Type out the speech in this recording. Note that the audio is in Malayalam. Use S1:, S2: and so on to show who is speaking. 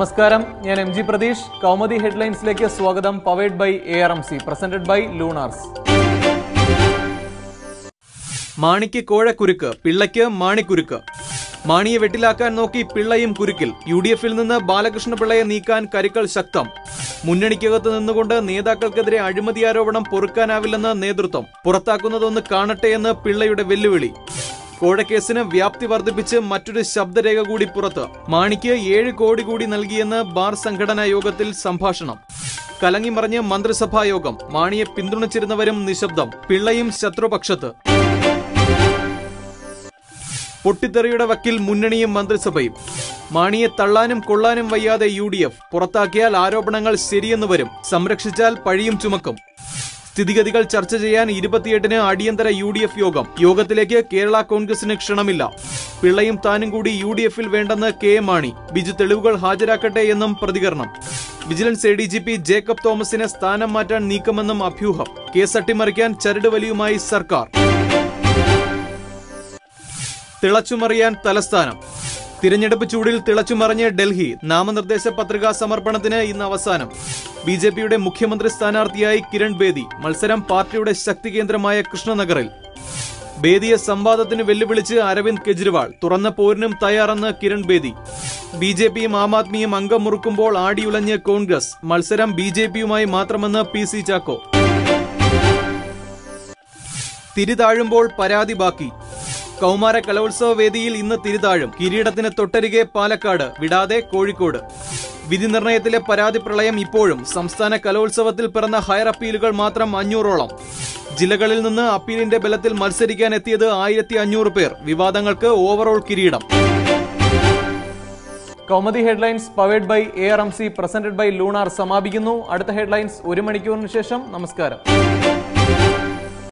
S1: നമസ്കാരം. ഞാൻ എം ജി പ്രതീഷ്. കൗമുദി ഹെഡ്ലൈൻസിലേക്ക് സ്വാഗതം. Powered by A R M C presented by Lunars മാണിക്ക് കോഴക്കുരുക്ക് പിള്ളയ്ക്ക് മാണിക്കുരുക്ക്. മാണിയെ വെട്ടിലാക്കാൻ നോക്കി പിള്ളയും കുരുക്കിൽ. യു ഡി എഫിൽ നിന്ന് ബാലകൃഷ്ണപിള്ളയെ നീക്കാൻ കരുക്കൾ ശക്തം. മുന്നണിക്കകത്ത് നിന്നുകൊണ്ട് നേതാക്കൾക്കെതിരെ അഴിമതി ആരോപണം പൊറുക്കാനാവില്ലെന്ന് നേതൃത്വം. പുറത്താക്കുന്നതൊന്ന് കാണട്ടെ എന്ന് പിള്ളയുടെ വെല്ലുവിളി. കോഴക്കേസിന് വ്യാപ്തി വർദ്ധിപ്പിച്ച് മറ്റൊരു ശബ്ദരേഖ കൂടി പുറത്ത്. മാണിക്ക് ഏഴ് കോടി കൂടി നൽകിയെന്ന് ബാർ സംഘടനാ യോഗത്തിൽ സംഭാഷണം. കലങ്ങിമറിഞ്ഞ് മന്ത്രിസഭാ യോഗം. മാണിയെ പിന്തുണച്ചിരുന്നവരും നിശബ്ദം. പിള്ളയും ശത്രുപക്ഷത്ത്. പൊട്ടിത്തെറിയുടെ വക്കിൽ മുന്നണിയും മന്ത്രിസഭയും. മാണിയെ തള്ളാനും കൊള്ളാനും വയ്യാതെ യു പുറത്താക്കിയാൽ ആരോപണങ്ങൾ ശരിയെന്ന് വരും. സംരക്ഷിച്ചാൽ പഴിയും ചുമക്കും. സ്ഥിതിഗതികൾ ചർച്ച ചെയ്യാൻ ഇരുപത്തിയെട്ടിന് അടിയന്തര യു ഡി എഫ് യോഗം. യോഗത്തിലേക്ക് കേരള കോൺഗ്രസിന് ക്ഷണമില്ല. പിള്ളയും താനും കൂടി യു ഡി എഫിൽ വേണ്ടെന്ന് കെ എം മാണി. ബിജു തെളിവുകൾ ഹാജരാക്കട്ടെ എന്നും പ്രതികരണം. Vigilance A D G P Jacob തോമസിനെ സ്ഥാനം മാറ്റാൻ നീക്കമെന്നും അഭ്യൂഹം. കേസ് അട്ടിമറിക്കാൻ ചരട് വലിയുമായി സർക്കാർ. തിളച്ചുമറിയാൻ തലസ്ഥാനം. തിരഞ്ഞെടുപ്പ് ചൂടിൽ തിളച്ചുമറിഞ്ഞ് ഡൽഹി നാമനിർദ്ദേശ പത്രികാ സമർപ്പണത്തിന് ഇന്ന് അവസാനം. ബി ജെ പിയുടെ മുഖ്യമന്ത്രി സ്ഥാനാർത്ഥിയായി കിരൺ ബേദി മത്സരം പാർട്ടിയുടെ ശക്തി കേന്ദ്രമായ കൃഷ്ണനഗറിൽ. ബേദിയെ സംവാദത്തിന് വെല്ലുവിളിച്ച് അരവിന്ദ് കെജ്രിവാൾ തുറന്ന പോരിനും തയ്യാറെന്ന് കിരൺ ബേദി. ബി ജെ പിയും ആം ആദ്മിയും അംഗം മുറുക്കുമ്പോൾ ആടിയുലഞ്ഞ് കോൺഗ്രസ് മത്സരം ബി ജെ പിയുമായി മാത്രമെന്ന് പി സി ചാക്കോ. തിരിതാഴുമ്പോൾ പരാതി ബാക്കി. കൗമാര കലോത്സവ വേദിയിൽ ഇന്ന് തിരുതാഴും. കിരീടത്തിന് തൊട്ടരികെ പാലക്കാട് വിടാതെ കോഴിക്കോട്. വിധി നിർണയത്തിലെ പരാതി പ്രളയം ഇപ്പോഴും. സംസ്ഥാന കലോത്സവത്തിൽ പിറന്ന ഹയർ അപ്പീലുകൾ മാത്രം അഞ്ഞൂറോളം. ജില്ലകളിൽ നിന്ന് അപ്പീലിന്റെ ബലത്തിൽ മത്സരിക്കാൻ എത്തിയത് ആയിരത്തി അഞ്ഞൂറ് പേർ. വിവാദങ്ങൾക്ക് ഓവറോൾ കിരീടം. Kaumudi headlines powered by A R M C presented by Lunar സമാപിക്കുന്നു. അടുത്ത ഹെഡ്ലൈൻസ് ഒരു മണിക്കൂറിന് ശേഷം നമസ്കാരം.